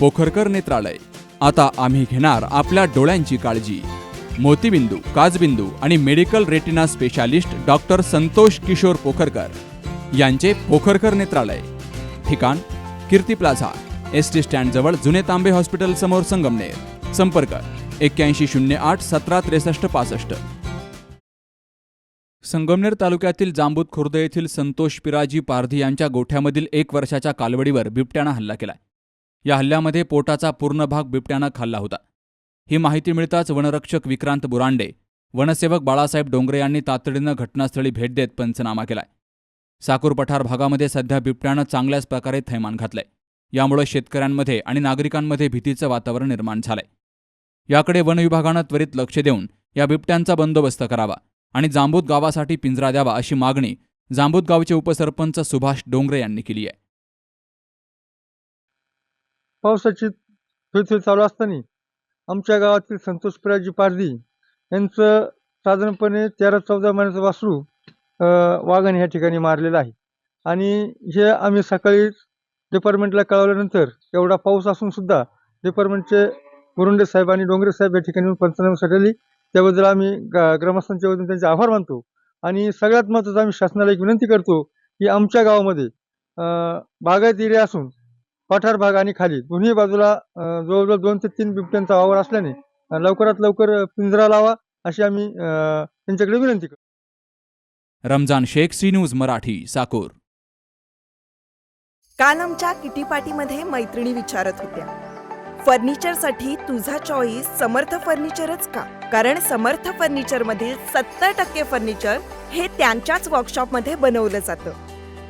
पोखरकर नेत्रालय. आता आम्ही घेणार आपल्या डोळ्यांची काळजी. मोतीबिंदू काजबिंदू आणि medical retina specialist doctor Santosh Kishor Pokharkar यांचे पोखरकर नेत्रालय. ठिकाण कीर्ती प्लाझा एस टी स्टँडजवळ जुने तांबे हॉस्पिटल समोर संगमनेर. संपर्क एक्क्याऐंशी शून्य आठ सतरा त्रेसष्ट पासष्ट. संगमनेर तालुक्यातील जांबूत खुर्द येथील संतोष पिराजी पारधी यांच्या गोठ्यामधील एक वर्षाच्या कालवडीवर बिबट्यानं हल्ला केलाय या हल्ल्यामध्ये पोटाचा पूर्ण भाग बिबट्यानं खाल्ला होता. ही माहिती मिळताच वनरक्षक विक्रांत बुरांडे वनसेवक बाळासाहेब डोंगरे यांनी तातडीनं घटनास्थळी भेट देत पंचनामा केलाय. साकूर पठार भागामध्ये सध्या बिबट्यानं चांगल्याच प्रकारे थैमान घातलंय. यामुळे शेतकऱ्यांमध्ये आणि नागरिकांमध्ये भीतीचं वातावरण निर्माण झालंय. याकडे वन विभागानं त्वरित लक्ष देऊन या बिबट्यांचा बंदोबस्त करावा आणि जांबूत गावासाठी पिंजरा द्यावा अशी मागणी जांबूत गावचे उपसरपंच सुभाष डोंगरे यांनी केली आहे. पावसाची थोडी चालू असताना आमच्या गावातील संतोष पिराजी पारधी यांचं साधारणपणे तेरा चौदा महिन्याचं वासरू अं, वाघाने ह्या ठिकाणी मारलेलं आहे. आणि हे आम्ही सकाळी डिपार्टमेंटला कळवल्यानंतर एवढा पाऊस असून सुद्धा डिपार्टमेंटचे गुरुंडे साहेब आणि डोंगरे साहेब या ठिकाणी येऊन पंचनाम्यासाठी त्याबद्दल आम्ही गा ग्रामस्थांच्या वतीने त्यांचे आभार मानतो. आणि सगळ्यात महत्त्वाचं आम्ही शासनाला एक विनंती करतो की आमच्या गावामध्ये बागायत एरिया असून पठार भाग आणि खाली. दोन्ही बाजूला जवळजवळ दोन ते तीन बिबट्यांचा वावर असल्याने लवकरात लवकर पिंजरा लावा अशी आम्ही अं, त्यांच्याकडे विनंती करतो. Ramzan Shaikh C news Marathi Sakor. काल आमच्या किटी पार्टीमध्ये मैत्रिणी विचारत होत्या. फर्निचरसाठी तुझा चॉईस समर्थ फर्निचरच का? कारण समर्थ फर्निचर मधील सत्तर टक्के फर्निचर हे त्यांच्याच वर्कशॉपमध्ये बनवलं जातं.